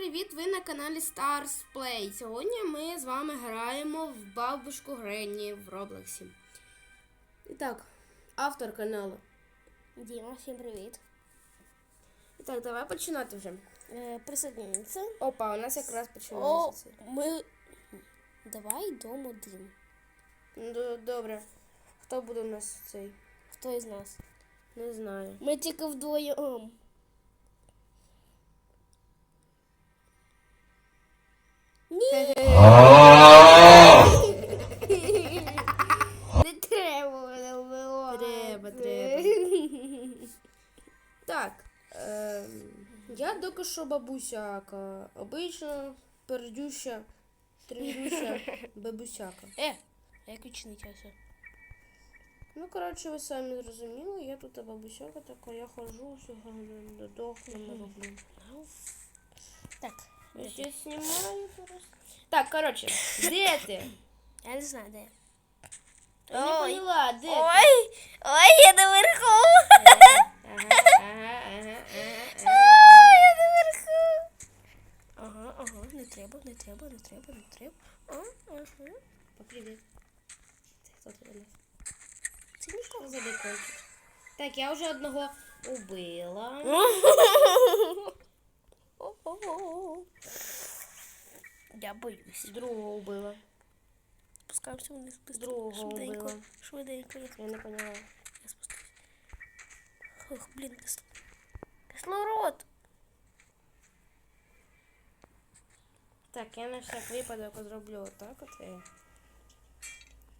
привіт! Ви на каналі Stars Play. Сьогодні ми з вами граємо в бабушку Гренні в Роблоксі. І так, автор каналу. Діма, всім привіт. І так, давай починати вже. Е, присоединиться. Опа, у нас якраз починається. це. ми. Давай дом один. Ну, Добре. Хто буде у нас цей? Хто із нас? Не знаю. Ми тільки вдвоєм. Не треба мене вбивати. Треба, треба. Так. ем, я доки що бабусяка. Обично пердюща, трендюща бабусяка. Е, а як відчинитися? Ну, коротше, ви самі зрозуміли, я тут бабусяка така, я все додохнемо роблю. Так. Я ще знімаю зараз. Так, коротше, де ти? Я не знаю, де. я. Я не Ой. поняла, де ти? Ой, ой, я наверху. Ага, ага, ага, ага, я наверху. Ага, ага, не треба, не треба, не треба, не треба. А, ага. ага. Привіт. Це хто тут у нас? Це нікого. Що за бекончик? Так, я вже одного убила. Я боюсь. Другого убила. Спускаємося вниз. быстро, Другого Швиденько. вбила. Швиденько. Я, не поняла. я спускаюсь. Ох, блін, кисло. Кислород. Так, я на всяк випадок зроблю отак от. е.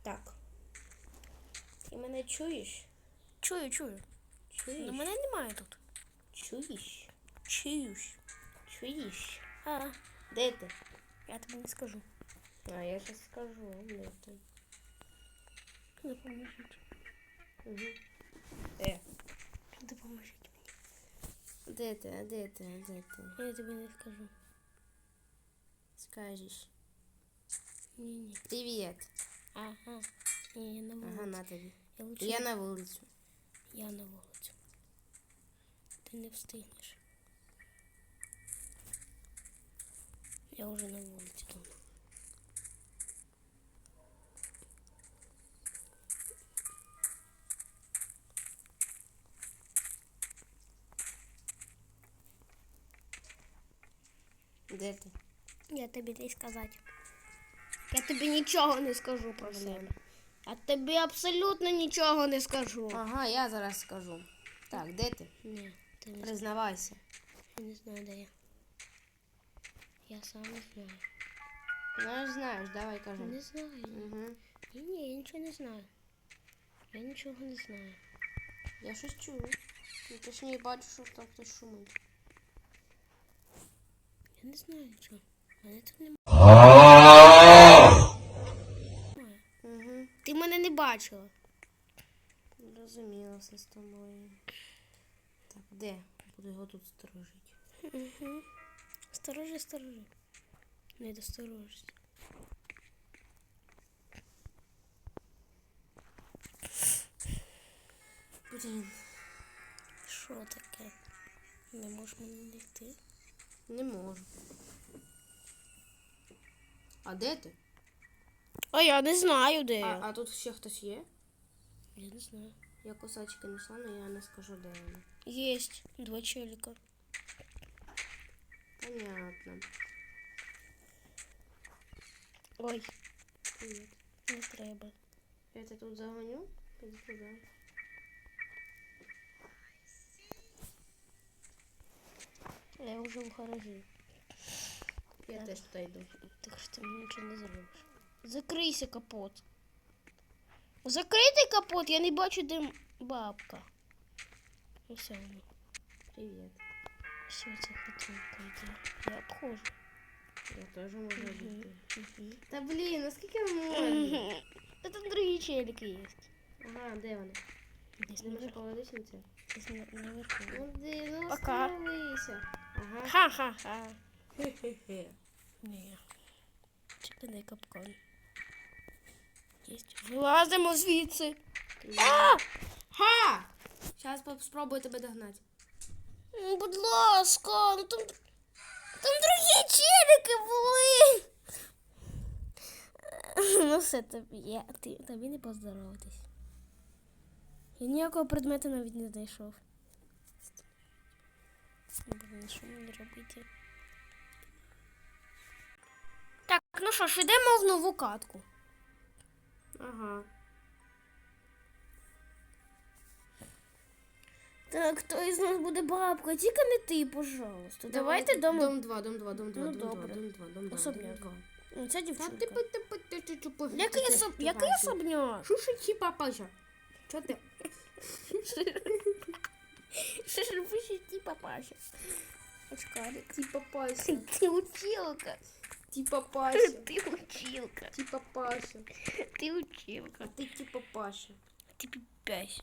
Так. Ти мене чуєш? Чую, чую. Чуєш? Ну мене немає тут. Чуєш? Чуюсь. Чуєш? А, Де ти? я тобі не скажу. А, я зараз скажу, де ти. Допоможіть. Угу. Де? Допоможіть мені. Де ти? А де ти? А де ти? Я тобі не скажу. Скажеш. Ні-ні. Привіт. Ага. Ні, я на вулицю. Ага, на тобі. Я лучше Я на вулицю. Я на вулицю. Ти не встигнеш. Я вже на вулиці дома. Де ти? Я тобі не сказати. Я тобі нічого не скажу про себе. Я тобі абсолютно нічого не скажу. Ага, я зараз скажу. Так, де ти? Ні, ти не, Признавайся. я не знаю, де я. Я сам не знаю. Ну, знаєш, давай кажи. Не знаю. Угу. Ні, ні, я нічого не знаю. Я нічого не знаю. Я щось чую. Ну, Точніше бачу, що там хтось шумить. Я не знаю нічого. Мене тут немає. Угу. Ти мене не бачила. Розуміло все з тобою. Так, де? Буду його тут сторожити. Угу. Сторожи, сторожи. Не досторожись. Блін. Що таке? Не можеш мені знайти? Не можу. А де ти? А я не знаю, де А, а тут ще хтось є? Я не знаю. Я кусачки несла, але я не скажу, де вони. Есть два челика. Понятно. Ой, Привіт. не треба. Я тебе тут загоню? Піди туди. Я вже в гаражі. Я теж туди йду. Так що ти мені нічого не зробиш. Закрийся капот. Закритий капот, я не бачу, де м- бабка. Ну все, ну. Привіт. Все, це хатинка йде. Я обходжу. Я теж можу. Мгм. Та блін, наскільки можна? Та там другі челики є. Ага, де вони? Десь Не наверху. поводитися? Десь на- наверху. Ну де, ну Пока. Ага. Ха-ха-ха. Хе-хе-хе. Ні. Чекай капкан. Єсть. Вилазимо звідси. А! Ха! Зараз спробую тебе догнати. Будь ласка, ну там Там другі челіки були. Ну все, тобі, я, ти, тобі не поздороватись. Я ніякого предмету навіть не знайшов. Блін, що мені робити? Так, ну що ж, йдемо в нову катку. Ага. Так, хто із нас буде бабка? Тільки не ти, пожалуйста. Давайте дом. Дом 2, дом 2, дом 2, Ну, дом 2, добре. дом 2, дом 2. Особняк. дом 2. Ну, Це Та ти пи- ти пи- ти ти ти пофіг, Який особ... Який особняк? Шуши папаша. Чо ти? Що ж пише ті папаша? Очкарик. Ті папася. Ти училка. Ті папася. Ти училка. Ті папася. Ти училка. А ти ті папаша. Ти піпясь.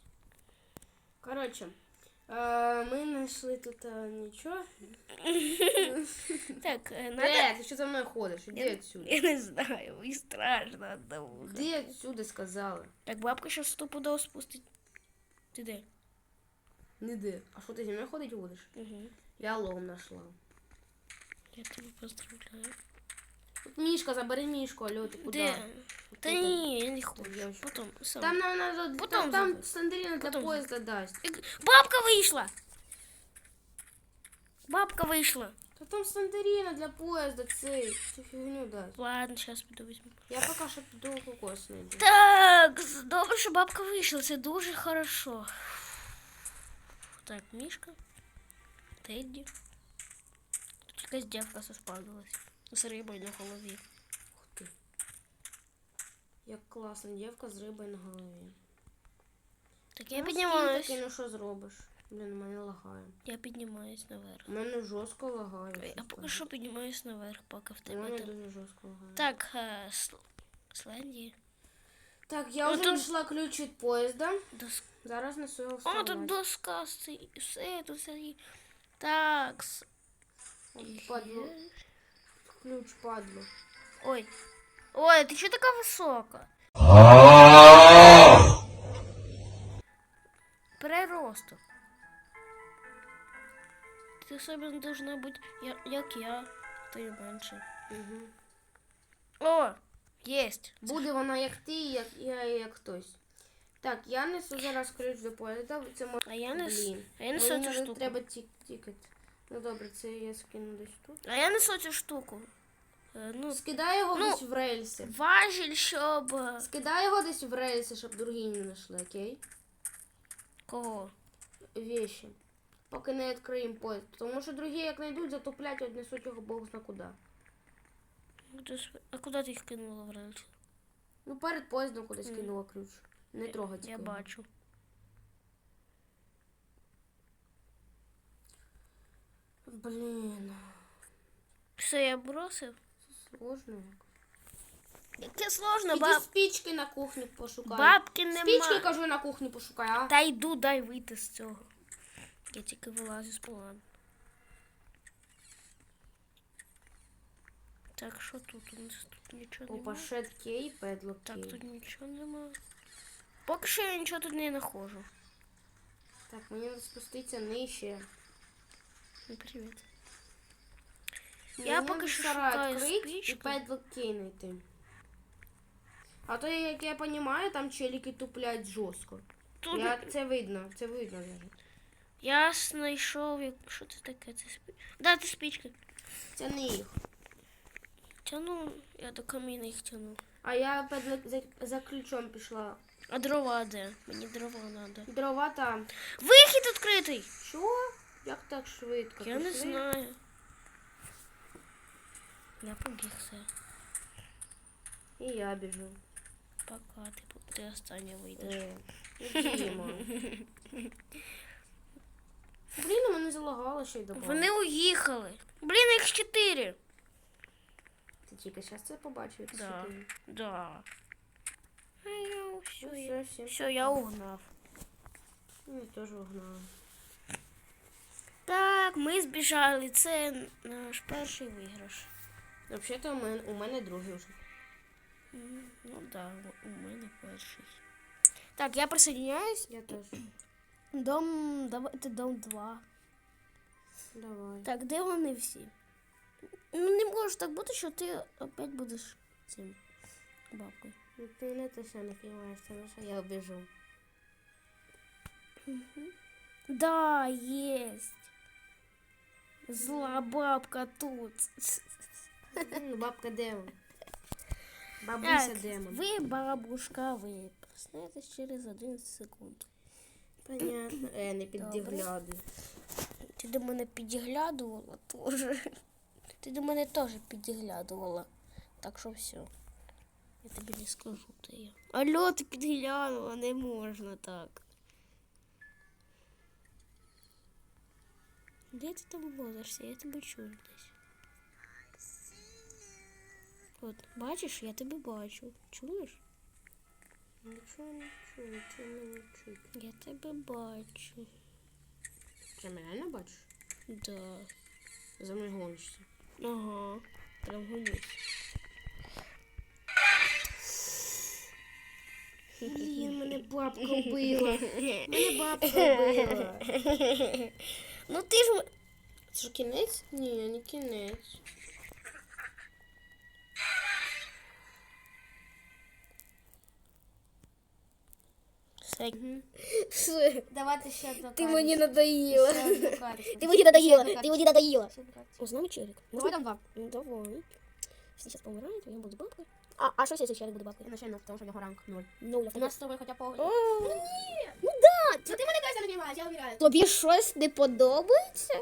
Коротше, ми знайшли тут е, нічого. Так, е, надо... Ти що за мною ходиш? Іди Я- отсюди. Я не знаю, мені страшно одному. Іди отсюди, сказала. Так, бабка зараз стопудово спустить. Ти де? Не де. А що ти зі мною ходить будеш? Угу. Я лом нашла. Я тебе поздравляю. Тут Мішка, забери мішку, алло, ти куди? Де? Та ні, я не хочу. я ж- Потом сам. Там нам надо, Потом там, там заберу. Сандріна для Потом поїзда дасть. Бабка вийшла! Бабка вийшла. Та там Сандаріна для поїзда цей, цю фігню дасть. Ладно, зараз піду візьму. Я поки що піду кокос знайду. Так, з- добре, що бабка вийшла, це дуже хорошо. Так, Мішка. Тедді. Тут якась дівка заспавнилась. З рибою на голові. Ух ти. Як класна дівка з рибою на голові. Так я Ну, піднімаюсь. скинь ну що зробиш? Блін, мене лагає. Я піднімаюсь наверх. У мене жорстко лагає. Я поки що піднімаюсь наверх, поки в У тебе мене там. дуже жорстко лагає. Так, е, Сл- Сленді. Так, я Ну, вже тут- знайшла ключ від поїзда. Дос... Зараз несу його О, тут доска, все, тут все. Так. Падло. Ключ падло. Ой. Ой, ти що така висока? Переросток. Ти собі не должна бути, як я, то й менше. Угу. О, єсть. Буде вона як ти, як я і як хтось. Так, я несу зараз ключ до поїзда. Це мо... А я не, с- Блін. а я несу цю штуку. треба тік тікет. Ну добре, це я скину десь тут. А я несу цю штуку. Е, Ну, Скидай його Ну. десь в рельси. важіль, щоб... е, Скидай його десь в рельси, щоб другі не знайшли, окей? Кого? Вещи. Поки не відкриємо поїзд. Тому що другі, як знайдуть, затуплять, віднесуть його бог зна куди. Ну, А куди ти їх кинула в рельсі? Ну, перед поїздом кудись кинула ключ. Не трогать. Я його. бачу. Блін, Все, я бросив. Сложно. як. Яке сложно, Іди баб... спічки на кухні пошукай. бабки нема. Спічки, кажу, на кухні пошукай, а? Та йду, дай вийти з цього. Я тільки вилазю з плану. Так, що тут? У нас тут нічого Опа, немає. шед кей, педлок Так, кей. тут нічого немає. Поки що я нічого тут не знаходжу. Так, мені треба спуститися нижче. Ну, привіт. Мені Я поки надо що сарай шукаю і спички. педлок знайти. А то, як я розумію, там челіки туплять жорстко. Тут Я, це видно, це видно навіть. я знайшов. як- Що це таке? Це спі... Да, це спічки. Це не їх. Тяну, я до каміна їх тяну. А я педлок за, за ключом пішла. А дрова де? Мені дрова треба. Дрова там. Вихід відкритий! Що? Як так швидко? Я не Пішли? знаю. Я побіг все. І я біжу. Пока ти, ти останнє вийдеш. Е. Блін, у мене залагало ще й добавило. Вони уїхали. Блін, їх чотири. Ти тільки зараз це побачив. як Да. чотири. Да. А я все, Все, я, все, все, я угнав. Я теж угнала. Так, ми збіжали. Це наш перший виграш. Взагалі-то у мене, у мене другий вже. М, Ну да, у мене перший. Так, я присоединяюсь. Я теж. Дом, давайте дом 2. Давай. Так, де вони всі? Ну не може так бути, що ти опять будеш цим бабкою. Ну ти не те, що не піймаєш, тому що я обіжу. Да, есть. Зла бабка тут. Ну, бабка демон. Бабуся Так, демон. ви бабушка, ви проснетесь через 11 секунд. Понятно. Е, не піддіглядуй. Ти до мене підглядувала теж. Ти до мене теж підглядувала. Так що все. Я тобі не скажу, де я. Алло, ти підглянула, не можна так. Де ти там возишся? Я тебе чую десь. От, бачиш, я тебе бачу. Чуєш? Нічого не чую, нічого не чую. Я тебе бачу. Ти мене реально бачиш? Да. За мною гонишся. Ага. Прям гонюсь. Блін, мене бабка вбила. Мене бабка вбила. Ну ти ж. Це що, кінець? Ні, не кінець. Все. Все. Давайте ще одну Ти мені надоїла. Ти мені надоїла. Ти мені надоїла. О, з нами челик. Давай там два. Ну, давай. Всі зараз помирають, а я буду бабкою. А, а що якщо челик буде бабкою? Я начальник, тому що в ранг ноль. Нуль. У нас з тобою хоча б по... О, Ну да! Ти мене досі не я вмираю. Тобі щось не подобається?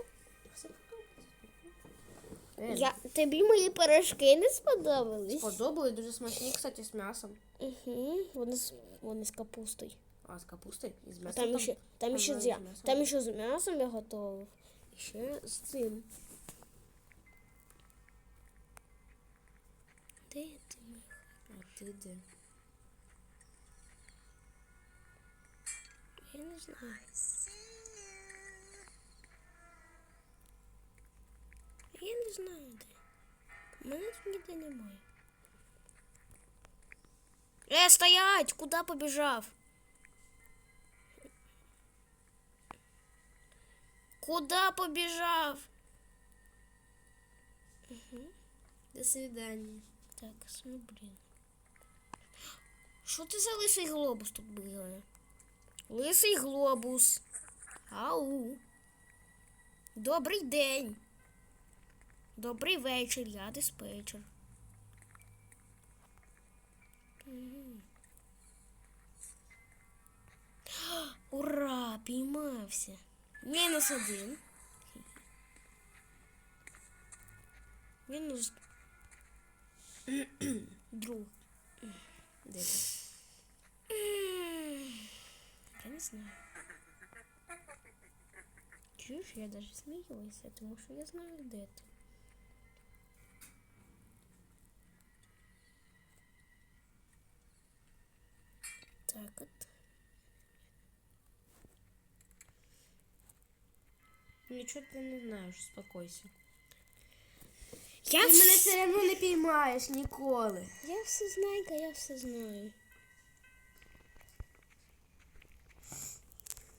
Я, тобі мої пирожки не сподобались? Сподобали, дуже смачні, кстати, з м'ясом. Угу. Вони з, вони з капустою. А, з капустою і з А м'ясом. там, ще, там, там ще, навіть з, м'ясом. там ще з м'ясом я готовив. І ще з цим. Де ти мій? А ти де? Я не знаю. Я не знаю де. Мене тут ніде немає. Е, стоять! Куди побіжав? Куди побіжав? До свидання. Так, ну блін. Що за лисий глобус тут бігає? Лисий глобус. Ау. Добрий день. Добрий вечір, я диспетчер. Ура! Піймався. Мінус один. Мінус друг. Де ти? Я не знаю. Чуєш, я даже сміюся, тому що я знаю, де ти. Нічого ти не знаєш, успокойся. Я, Ти мене все одно не піймаєш ніколи. я все знаю, я все знаю.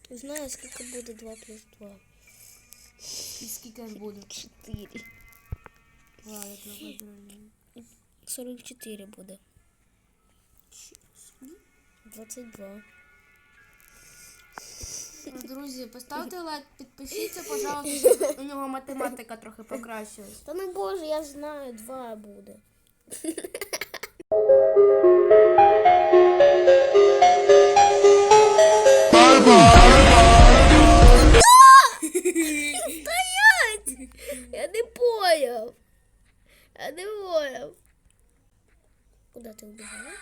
Знаю, скільки буде 2 плюс 2. І скільки ж буде? 4. Ладно, треба зробити. 44 буде. 22. Друзі, поставте лайк, підпишіться, пожалуйста, у нього математика трохи покращилась. Та ну боже, я знаю, 2 буде. Стоять! Я не понял. Я не понял. Куда ты убежала?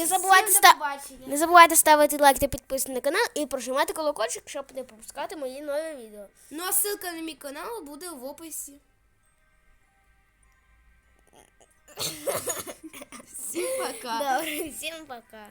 Не забувайте ста- Не забувайте ставити лайк та підписатися на канал і прожимати колокольчик, щоб не пропускати мої нові відео. Ну а ссылка на мій канал буде в описі. Всім пока. Добре, всім пока.